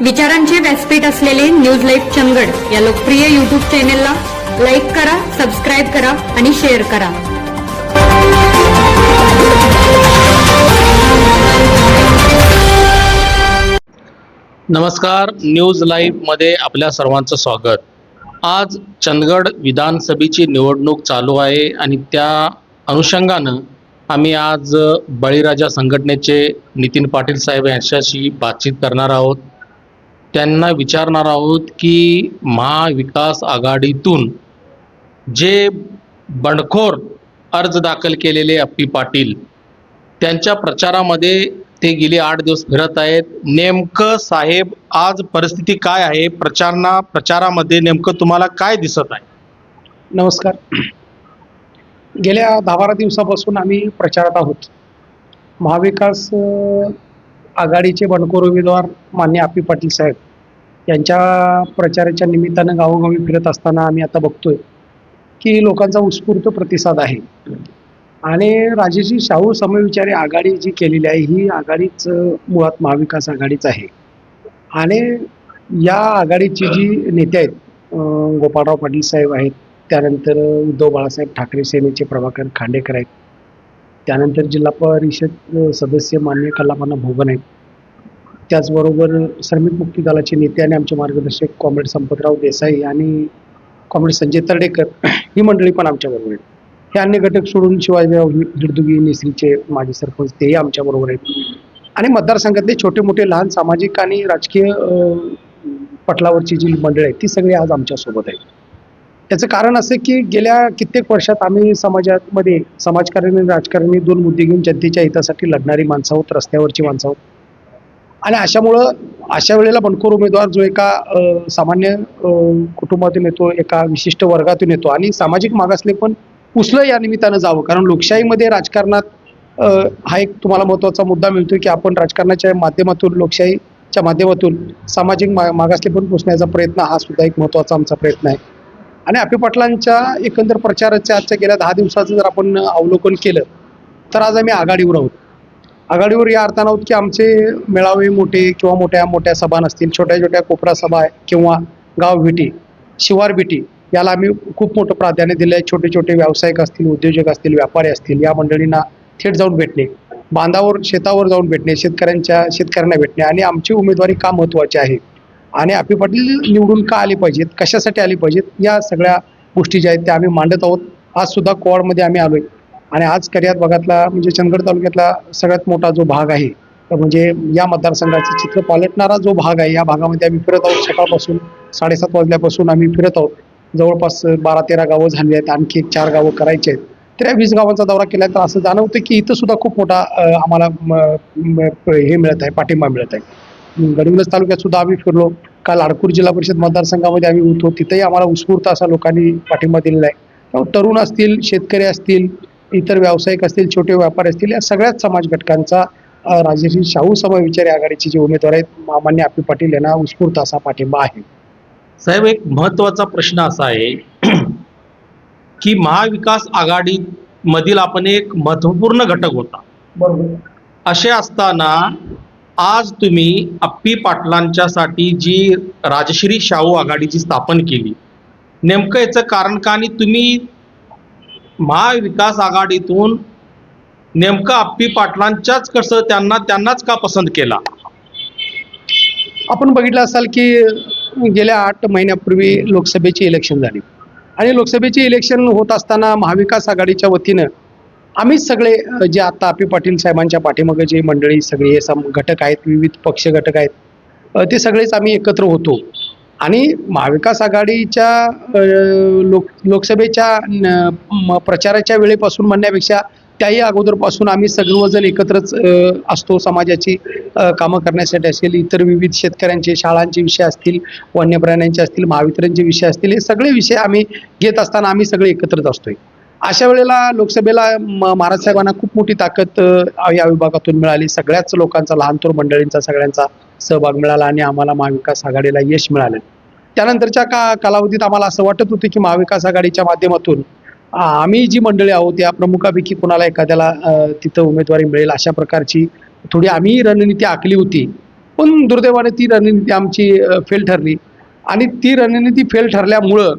विचारांचे व्यासपीठ असलेले न्यूज लाईव्ह चंदगड या लोकप्रिय युट्यूब चॅनेलला लाईक करा सबस्क्राईब करा आणि शेअर करा. नमस्कार न्यूज लाईव्हमध्ये आपल्या सर्वांचं स्वागत. आज चंदगड विधानसभेची निवडणूक चालू आहे आणि त्या अनुषंगानं आम्ही आज बळीराजा संघटनेचे नितीन पाटील साहेब यांच्याशी बातचीत करणार आहोत. त्यांना विचारणार आहोत की महाविकास आघाडीतून जे बंडखोर अर्ज दाखल केलेले अप्पी पाटील त्यांच्या प्रचारामध्ये ते गेले आठ दिवस फिरत आहेत. नेमकं साहेब आज परिस्थिती काय आहे? प्रचारणा प्रचारामध्ये नेमकं तुम्हाला काय दिसत आहे? नमस्कार. गेल्या दहा बारा दिवसापासून आम्ही प्रचारात आहोत. महाविकास आघाडीचे बंडखोर उमेदवार मान्य आपी पाटील साहेब यांच्या प्रचाराच्या निमित्तानं गावोगावी फिरत असताना आम्ही आता बघतोय की लोकांचा उत्स्फूर्त प्रतिसाद आहे. आणि राजेशी शाहू समविचारी आघाडी जी केलेली आहे ही आघाडीच मुळात महाविकास आघाडीच आहे. आणि या आघाडीची जी नेते आहेत गोपाळराव पाटील साहेब आहेत त्यानंतर उद्धव बाळासाहेब ठाकरे सेनेचे प्रभाकर खांडेकर आहेत त्यानंतर जिल्हा परिषद सदस्य मान्य कल्लापना भोगन आहेत त्याचबरोबर श्रमिक मुक्ती दलाचे नेते आणि आमचे मार्गदर्शक कॉम्रेड संपतराव देसाई आणि कॉम्रेड संजय तरडेकर ही मंडळी पण आमच्याबरोबर आहेत. हे अन्य घटक सोडून शिवाजीराव हि- हिडदुगी नेसरीचे माजी सरपंच तेही आमच्याबरोबर आहेत. आणि मतदारसंघातले छोटे मोठे लहान सामाजिक आणि राजकीय पटलावरची जी मंडळी आहेत ती सगळी आज आमच्यासोबत आहेत. त्याचं कारण असं की गेल्या कित्येक वर्षात आम्ही समाजामध्ये समाजकारणी आणि राजकारणी दोन मुद्दे घेऊन जनतेच्या हितासाठी लढणारी माणसं आहोत रस्त्यावरची माणसं आहोत. आणि अशामुळं अशा वेळेला बनखोर उमेदवार जो एका सामान्य कुटुंबातून येतो एका विशिष्ट वर्गातून येतो आणि सामाजिक मागासले पण उचलं या निमित्तानं जावं. कारण लोकशाहीमध्ये राजकारणात हा एक तुम्हाला महत्त्वाचा मुद्दा मिळतो की आपण राजकारणाच्या माध्यमातून लोकशाहीच्या माध्यमातून सामाजिक मा मागासले पण पुसण्याचा प्रयत्न हा सुद्धा एक महत्त्वाचा आमचा प्रयत्न आहे. आणि आपी पाटलांच्या एकंदर प्रचाराच्या आजच्या गेल्या दहा दिवसाचं जर आपण अवलोकन केलं तर आज आम्ही आघाडीवर आहोत. आघाडीवर या अर्थानं आहोत की आमचे मेळावे मोठे किंवा मोठ्या मोठ्या सभा नसतील छोट्या छोट्या कोपरा सभा किंवा गाव भेटी शिवार भेटी याला आम्ही खूप मोठं प्राधान्य दिलं आहे छोटे छोटे व्यावसायिक असतील उद्योजक असतील व्यापारी असतील या मंडळींना थेट जाऊन भेटणे बांधावर शेतावर जाऊन भेटणे शेतकऱ्यांच्या शेतकऱ्यांना भेटणे आणि आमची उमेदवारी का महत्त्वाची आहे? आणि आपी पाटील निवडून का आली पाहिजेत? कशासाठी आली पाहिजेत? या सगळ्या गोष्टी ज्या आहेत त्या आम्ही मांडत आहोत. आज सुद्धा कोवाडमध्ये आम्ही आहे आणि आज कर्यात भागातला म्हणजे चंदगड तालुक्यातला सगळ्यात मोठा जो भाग आहे तर म्हणजे या मतदारसंघाचं चित्र पालटणारा जो भाग आहे या भागामध्ये आम्ही फिरत आहोत. सकाळपासून साडेसात वाजल्यापासून आम्ही फिरत आहोत. जवळपास बारा तेरा गावं झाली आहेत. आणखी एक चार गावं करायची आहेत. तर या वीस गावांचा दौरा केला तर असं जाणवतं की इथं सुद्धा खूप मोठा आम्हाला म- हे मिळत आहे पाठिंबा मिळत आहे. गडिंग्लज तालुक्यात सुद्धा आम्ही फिरलो. काल आडपूर जिल्हा परिषद मतदारसंघामध्ये आम्ही होतो तिथेही आम्हाला उत्स्फूर्त असा लोकांनी पाठिंबा दिलेला आहे. तरुण असतील शेतकरी असतील इतर व्यावसायिक असतील छोटे व्यापारी असतील या सगळ्याच समाज घटकांचा राजश्री शाहू समविचारी आघाडीचे जे उमेदवार आहेत मान्य आपी पाटील यांना उत्स्फूर्त असा पाठिंबा आहे. साहेब एक महत्त्वाचा प्रश्न असा आहे की महाविकास आघाडी मधील आपण एक महत्त्वपूर्ण घटक होता. बरोबर. असे असताना आज तुम्ही अप्पी पाटलांच्यासाठी जी राजश्री शाहू आघाडीची स्थापन केली नेमकं याचं कारण का आणि तुम्ही महाविकास आघाडीतून नेमकं अप्पी पाटलांच्याच कसं त्यांना त्यांनाच का पसंत केला? आपण बघितलं असाल की गेल्या आठ महिन्यापूर्वी लोकसभेची इलेक्शन झाली. आणि लोकसभेची इलेक्शन होत असताना महाविकास आघाडीच्या वतीनं आम्हीच सगळे जे आता आपी पाटील साहेबांच्या पाठीमागे जे मंडळी सगळे हे सम घटक आहेत विविध पक्ष घटक आहेत ते सगळेच आम्ही एकत्र होतो. आणि महाविकास आघाडीच्या लोक लोकसभेच्या म- प्रचाराच्या वेळेपासून म्हणण्यापेक्षा त्याही अगोदरपासून आम्ही सर्वजण एकत्रच असतो. समाजाची कामं करण्यासाठी असेल इतर विविध शेतकऱ्यांचे शाळांचे विषय असतील वन्य प्राण्यांचे असतील महावितरणचे विषय असतील हे सगळे विषय आम्ही घेत असताना आम्ही सगळे एकत्रच असतोय. अशा वेळेला लोकसभेला म- महाराज साहेबांना खूप मोठी ताकद या विभागातून मिळाली. सगळ्याच लोकांचा लहान थोर मंडळींचा सगळ्यांचा सहभाग मिळाला आणि आम्हाला महाविकास आघाडीला यश मिळालं. त्यानंतरच्या का कालावधीत आम्हाला असं वाटत होतं की महाविकास आघाडीच्या माध्यमातून आम्ही जी मंडळी आहोत या प्रमुखापैकी कोणाला एखाद्याला तिथं उमेदवारी मिळेल अशा प्रकारची थोडी आम्ही रणनीती आखली होती. पण दुर्दैवाने ती रणनीती आमची फेल ठरली. आणि ती रणनीती फेल ठरल्यामुळं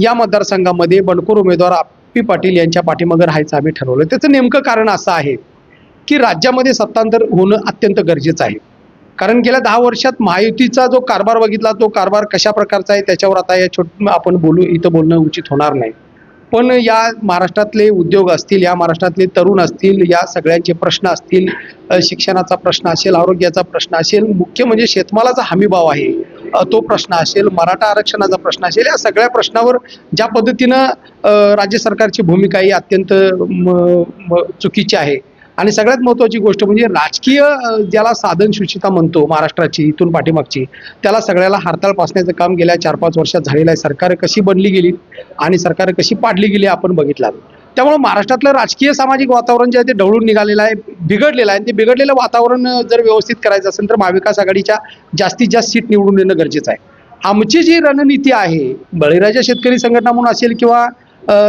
या मतदारसंघामध्ये बंडखोर उमेदवार पी पाटील यांच्या पाठीमागं राहायचं आम्ही ठरवलं. त्याचं नेमकं कारण असं आहे की राज्यामध्ये सत्तांतर होणं अत्यंत गरजेचं आहे. कारण गेल्या दहा वर्षात महायुतीचा जो कारभार बघितला तो कारभार कशा प्रकारचा आहे त्याच्यावर आता या छोट आपण बोलू इथं बोलणं उचित होणार नाही. पण या महाराष्ट्रातले उद्योग असतील या महाराष्ट्रातले तरुण असतील या सगळ्यांचे प्रश्न असतील शिक्षणाचा प्रश्न असेल आरोग्याचा प्रश्न असेल मुख्य म्हणजे शेतमालाचा हमीभाव आहे. तो प्रश्न असेल मराठा आरक्षणाचा प्रश्न असेल या सगळ्या प्रश्नावर ज्या पद्धतीनं राज्य सरकारची भूमिका ही अत्यंत चुकीची आहे. आणि सगळ्यात महत्त्वाची गोष्ट म्हणजे राजकीय ज्याला साधन सुचिता म्हणतो महाराष्ट्राची इथून पाठीमागची त्याला सगळ्याला हरताळ पासण्याचं काम गेल्या चार पाच वर्षात झालेलं आहे. सरकार कशी बनली गेली आणि सरकार कशी पाडली गेली आपण बघितलं त्यामुळे महाराष्ट्रातलं राजकीय सामाजिक वातावरण जे आहे ते ढवळून निघालेलं आहे बिघडलेलं आहे. आणि ते बिघडलेलं वातावरण जर व्यवस्थित करायचं असेल तर महाविकास आघाडीच्या जास्तीत जास्त सीट निवडून येणं गरजेचं आहे. आमची जी रणनीती आहे बळीराजा शेतकरी संघटना म्हणून असेल किंवा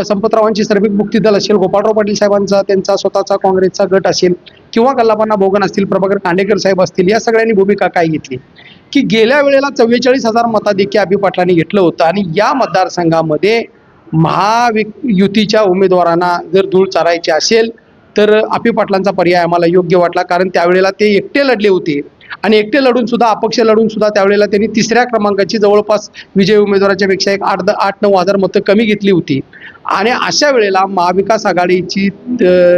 संपतरावांची श्रमिक मुक्ती दल असेल गोपाळराव पाटील साहेबांचा त्यांचा स्वतःचा काँग्रेसचा गट असेल किंवा कल्लापन्ना भोगन असतील प्रभाकर कांडेकर साहेब असतील या सगळ्यांनी भूमिका काय घेतली? की गेल्या वेळेला चव्वेचाळीस हजार मताधिक्य अभि पाटलांनी घेतलं होतं आणि या मतदारसंघामध्ये महायुतीच्या उमेदवारांना जर धूळ चारायची असेल तर आपी पाटलांचा पर्याय आम्हाला योग्य वाटला. कारण त्यावेळेला ते एकटे लढले होते. आणि एकटे लढून सुद्धा अपक्ष लढून सुद्धा त्यावेळेला त्यांनी तिसऱ्या क्रमांकाची जवळपास विजय उमेदवाराच्या पेक्षा एक आठ द आठ नऊ हजार मतं कमी घेतली होती. आणि अशा वेळेला महाविकास आघाडीची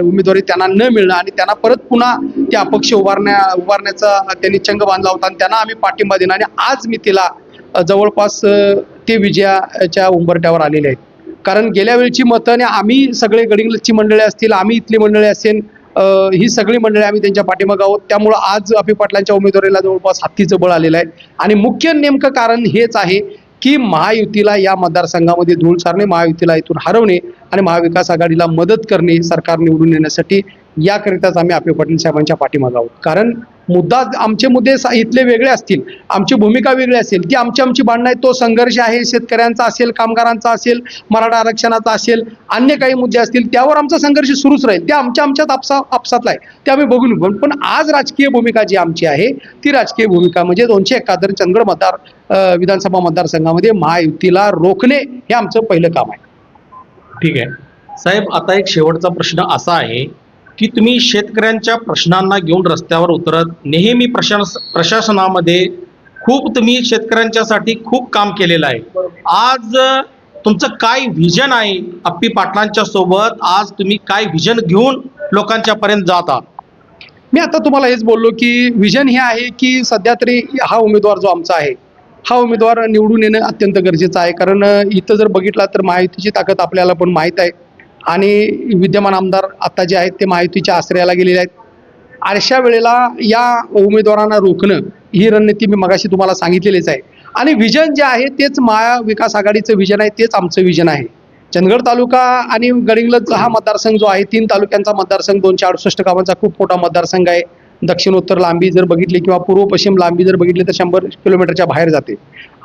उमेदवारी त्यांना न मिळणं आणि त्यांना परत पुन्हा ते अपक्ष उभारण्या उभारण्याचा त्यांनी चंग बांधला होता आणि त्यांना आम्ही पाठिंबा देणं आणि आज मी तिला जवळपास ते विजयाच्या उंबरट्यावर आलेले आहेत. कारण गेल्या वेळची मतं आणि आम्ही सगळे गडिंगलची मंडळी असतील आम्ही इथली मंडळी असेल ही सगळी मंडळी आम्ही त्यांच्या पाठीमागं आहोत. त्यामुळं आज अभि पाटलांच्या उमेदवारीला जवळपास हत्तीचं बळ आलेलं आहे. आणि मुख्य नेमकं कारण हेच आहे की महायुतीला या मतदारसंघामध्ये धूळ सारणे महायुतीला इथून हरवणे आणि महाविकास आघाडीला मदत करणे सरकार निवडून येण्यासाठी याकरिताच आम्ही आपले पाटील साहेबांच्या पाठीमागं आहोत. कारण मुद्दा आमचे मुद्दे इथले वेगळे असतील आमची भूमिका वेगळी असेल ती आमची आमची भांडणं आहे तो संघर्ष आहे शेतकऱ्यांचा असेल कामगारांचा असेल मराठा आरक्षणाचा असेल अन्य काही मुद्दे असतील त्यावर आमचा संघर्ष सुरूच राहील. ते आमच्या आमच्यात आपसा आपसातला आहे. ते आम्ही बघून घेऊ. पण आज राजकीय भूमिका जी आमची आहे ती राजकीय भूमिका म्हणजे दोनशे एकाहत्तर चंद्र मतदार विधानसभा मतदारसंघामध्ये महायुतीला रोखणे हे आमचं पहिलं काम आहे. ठीक आहे. साहेब आता एक शेवटचा प्रश्न असा आहे की तुम्ही शेतकऱ्यांच्या प्रश्नांना घेऊन रस्त्यावर उतरत नेहमी प्रशास प्रशासनामध्ये खूप तुम्ही शेतकऱ्यांच्यासाठी खूप काम केलेलं आहे. आज तुमचं काय व्हिजन आहे अप्पी पाटलांच्या सोबत? आज तुम्ही काय व्हिजन घेऊन लोकांच्या पर्यंत जात? मी आता तुम्हाला हेच बोललो की व्हिजन हे आहे की सध्या तरी हा उमेदवार जो आमचा आहे हा उमेदवार निवडून येणं अत्यंत गरजेचं आहे. कारण इथं जर बघितला तर माहितीची ताकद आपल्याला पण माहीत आहे. आणि विद्यमान आमदार आत्ता जे आहेत ते महायुतीच्या आश्रयाला गेलेले आहेत. अशा वेळेला या उमेदवारांना रोखणं ही रणनीती मी मगाशी तुम्हाला सांगितलेलीच आहे. आणि विजन जे आहे तेच महाविकास आघाडीचं विजन आहे तेच आमचं विजन आहे. चंदगड तालुका आणि गडिंगलज हा मतदारसंघ जो आहे तीन तालुक्यांचा मतदारसंघ दोनशे अडुसष्ट गावांचा खूप मोठा मतदारसंघ आहे. दक्षिणोत्तर लांबी जर बघितली किंवा पूर्व पश्चिम लांबी जर बघितली तर शंभर किलोमीटरच्या बाहेर जाते.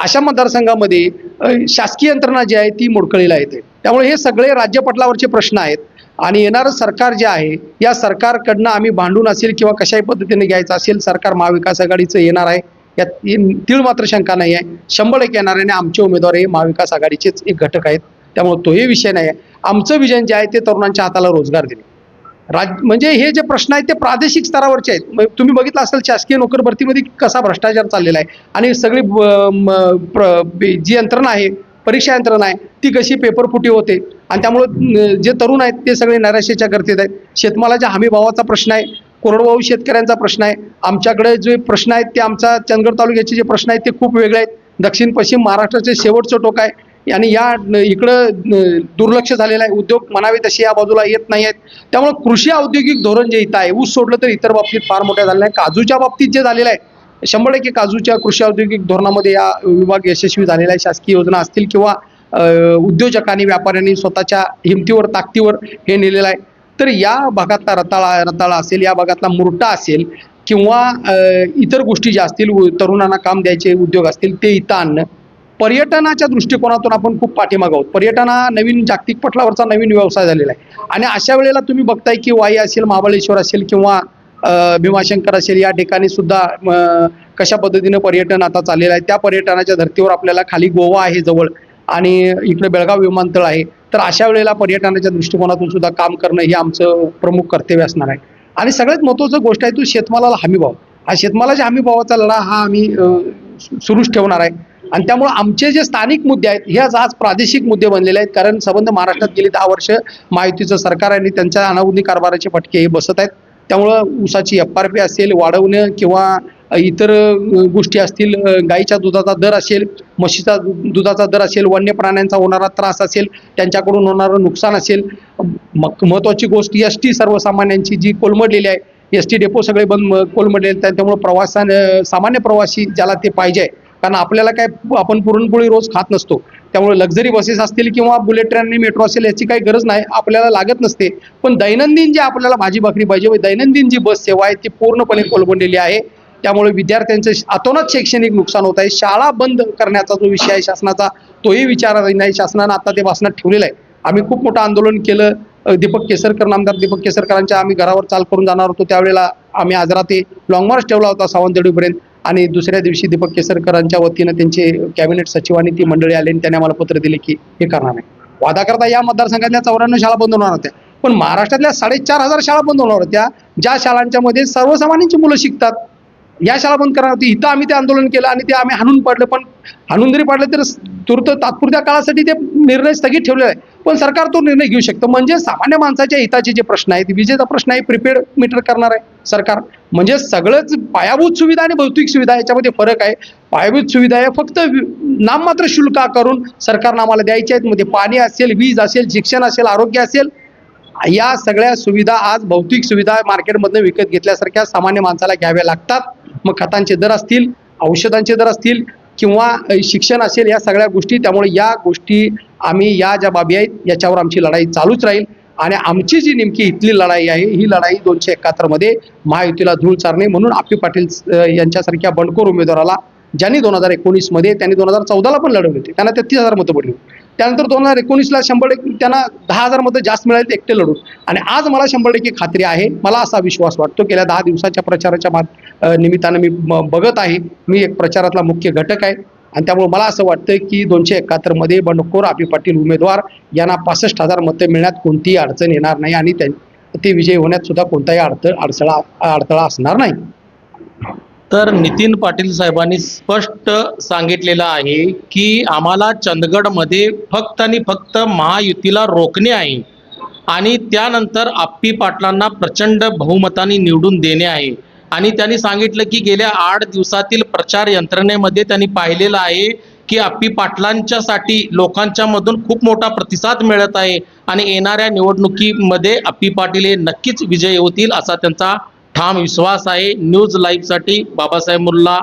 अशा मतदारसंघामध्ये शासकीय यंत्रणा जी आहे ती मोडकळीला येते. त्यामुळे हे सगळे राज्यपटलावरचे प्रश्न आहेत. आणि येणारं सरकार जे आहे या सरकारकडनं आम्ही भांडून असेल किंवा कशाही पद्धतीने घ्यायचं असेल सरकार महाविकास आघाडीचं येणार आहे. यात तीळ मात्र शंका नाही आहे. शंभर एक येणार आणि आमचे उमेदवार हे महाविकास आघाडीचेच एक घटक आहेत. त्यामुळे तोही विषय नाही आहे. आमचं विजन जे आहे ते तरुणांच्या हाताला रोजगार दिले राज म्हणजे हे जे प्रश्न आहेत ते प्रादेशिक स्तरावरचे आहेत. मग तुम्ही बघितलं असेल शासकीय नोकर भरतीमध्ये कसा भ्रष्टाचार चाललेला आहे. आणि सगळी ब- म- प्र- जी यंत्रणा आहे परीक्षा यंत्रणा आहे ती कशी पेपरफुटी होते. आणि त्यामुळं जे तरुण आहेत ते सगळे नैराश्याच्या गर्दीत आहेत. शेतमालाच्या हमीभावाचा प्रश्न आहे कोरडवाहू शेतकऱ्यांचा प्रश्न आहे. आमच्याकडे जे प्रश्न आहेत ते आमचा चंदगड तालुक्याचे जे प्रश्न आहेत ते खूप वेगळे आहेत. दक्षिण पश्चिम महाराष्ट्राचे शेवटचं टोक आहे. आणि या न- इकडं दुर्लक्ष झालेलं आहे. उद्योग म्हणावे तसे या बाजूला येत नाही आहेत. त्यामुळे कृषी औद्योगिक धोरण जे इथं आहे ऊस सोडलं तर इतर बाबतीत फार मोठ्या झालेलं आहे काजूच्या बाबतीत जे झालेलं आहे शंभर टक्के काजूच्या कृषी औद्योगिक धोरणामध्ये या विभाग यशस्वी झालेला आहे. शासकीय योजना असतील किंवा उद्योजकांनी व्यापाऱ्यांनी स्वतःच्या हिमतीवर ताकदीवर हे नेलेलं आहे. तर या भागातला रताळा रताळा असेल या भागातला मुरटा असेल किंवा इतर गोष्टी ज्या असतील उ- तरुणांना काम द्यायचे उद्योग असतील ते इथं आणणं. पर्यटनाच्या दृष्टिकोनातून आपण खूप पाठीमागं आहोत. पर्यटन हा नवीन जागतिक पटलावरचा नवीन व्यवसाय झालेला आहे. आणि अशा वेळेला तुम्ही बघताय की वाई असेल महाबळेश्वर असेल किंवा भीमाशंकर असेल या ठिकाणी सुद्धा कशा पद्धतीनं पर्यटन आता चाललेलं आहे त्या पर्यटनाच्या धर्तीवर आपल्याला खाली गोवा आहे जवळ आणि इकडे बेळगाव विमानतळ आहे. तर अशा वेळेला पर्यटनाच्या दृष्टिकोनातून सुद्धा काम करणं हे आमचं प्रमुख कर्तव्य असणार आहे. आणि सगळ्यात महत्त्वाचं गोष्ट आहे तो शेतमालाला हमीभाव हा शेतमालाच्या हमीभावाचा लढा हा आम्ही सु- सुरूच ठेवणार आहे. आणि त्यामुळं आमचे जे स्थानिक मुद्दे आहेत हे आज आज प्रादेशिक मुद्दे बनलेले आहेत. कारण संबंध महाराष्ट्रात गेली दहा वर्ष महायुतीचं सरकार आणि त्यांच्या अनावधी कारभाराचे फटके हे बसत आहेत. त्यामुळं ऊसाची एफ आर पी असेल वाढवणं किंवा इतर गोष्टी असतील गाईच्या दुधाचा दर असेल म्हशीचा दुधाचा दर असेल वन्य प्राण्यांचा होणारा त्रास असेल त्यांच्याकडून होणारं नुकसान असेल. मग महत्त्वाची गोष्ट एस टी सर्वसामान्यांची जी कोलमडलेली आहे एस टी डेपो सगळे बंद कोलमडलेले त्यामुळे प्रवासा सामान्य प्रवासी ज्याला ते पाहिजे आहे. कारण आपल्याला काय आपण पुरणपोळी रोज खात नसतो. त्यामुळे लक्झरी बसेस असतील किंवा बुलेट ट्रेन आणि मेट्रो असेल याची काही गरज नाही आपल्याला लागत नसते. पण दैनंदिन जे आपल्याला भाजी भाकरी पाहिजे व दैनंदिन जी बस सेवा आहे ती पूर्णपणे कोलबंडलेली आहे. त्यामुळे विद्यार्थ्यांचं अतोनात शैक्षणिक नुकसान होत आहे. शाळा बंद करण्याचा जो विषय आहे शासनाचा तोही विचार नाही शासनानं आता ते भाषणात ठेवलेलं आहे. आम्ही खूप मोठं आंदोलन केलं. दीपक केसरकर आमदार दीपक केसरकरांच्या आम्ही घरावर चाल करून जाणार होतो. त्यावेळेला आम्ही आजरा ते लॉंग मार्च ठेवला होता सावंतवाडीपर्यंत. आणि दुसऱ्या दिवशी दीपक केसरकरांच्या वतीनं त्यांचे कॅबिनेट सचिव आणि ती मंडळी आली आणि त्यांनी आम्हाला पत्र दिले की हे करणार नाही वादाकरता या मतदारसंघातल्या चौऱ्याण्णव शाळा बंद होणार होत्या. पण महाराष्ट्रातल्या साडेचार हजार शाळा बंद होणार होत्या ज्या शाळांच्या मध्ये सर्वसामान्यांची मुलं शिकतात. या शाळा बंद करणार होती. इथं आम्ही ते आंदोलन केलं आणि ते आम्ही हाणून पडलं. पण हाणून जरी पडलं तर तूर्त तात्पुरत्या काळासाठी ते निर्णय स्थगित ठेवलेला आहे पण सरकार तो निर्णय घेऊ शकतं. म्हणजे सामान्य माणसाच्या हिताचे जे प्रश्न आहेत विजेचा प्रश्न आहे प्रिपेड मीटर करणार आहे सरकार. म्हणजे सगळंच पायाभूत सुविधा आणि भौतिक सुविधा याच्यामध्ये फरक आहे. पायाभूत सुविधा आहे फक्त नाममात्र शुल्क करून सरकारनं आम्हाला द्यायच्या आहेत. म्हणजे पाणी असेल वीज असेल शिक्षण असेल आरोग्य असेल या सगळ्या सुविधा आज भौतिक सुविधा मार्केटमधनं विकत घेतल्यासारख्या सामान्य माणसाला घ्याव्या लागतात. मग खतांचे दर असतील औषधांचे दर असतील किंवा शिक्षण असेल या सगळ्या गोष्टी त्यामुळे या गोष्टी आम्ही या ज्या बाबी आहेत याच्यावर आमची लढाई चालूच राहील आणि आमची जी नेमकी इथली लढाई आहे ही लढाई दोनशे एकाहत्तरमध्ये महायुतीला धूळ चारणे म्हणून आपी पाटील यांच्यासारख्या बंडखोर उमेदवाराला ज्यांनी दोन हजार एकोणीसमध्ये त्यांनी दोन हजार चौदाला पण लढवले होते त्यांना तेहतीस हजार मतं पडली होती. त्यानंतर दोन हजार एकोणीसला शंभर टक्के त्यांना दहा हजार मतं जास्त मिळाली एकटे लढून. आणि आज मला शंभर टक्के खात्री आहे. मला असा विश्वास वाटतो गेल्या दहा दिवसाच्या प्रचाराच्या मा निमित्तानं मी बघत आहे. मी एक प्रचारातला मुख्य घटक आहे. आणि त्यामुळे मला असं वाटतं की दोनशे एकाहत्तरमध्ये बंडखोर आपी पाटील उमेदवार यांना पासष्ट हजार मतं मिळण्यात कोणतीही अडचण येणार नाही आणि त्यां ते विजयी होण्यात सुद्धा कोणताही अडथ अडथळा अडथळा असणार नाही. तर नितीन पाटील साहेबांनी स्पष्ट सांगितलेलं आहे की आम्हाला चंदगडमध्ये फक्त आणि फक्त महायुतीला रोखणे आहे आणि त्यानंतर आप्पी पाटलांना प्रचंड बहुमताने निवडून देणे आहे. आणि त्यांनी सांगितलं की गेल्या आठ दिवसातील प्रचार यंत्रणेमध्ये त्यांनी पाहिलेलं आहे की आप्पी पाटलांच्यासाठी लोकांच्या मधून खूप मोठा प्रतिसाद मिळत आहे आणि येणाऱ्या निवडणुकीमध्ये आप्पी पाटील हे नक्कीच विजयी होतील असा त्यांचा ठाम विश्वास आहे. न्यूज लाईव्हसाठी बाबासाहेब मुल्ला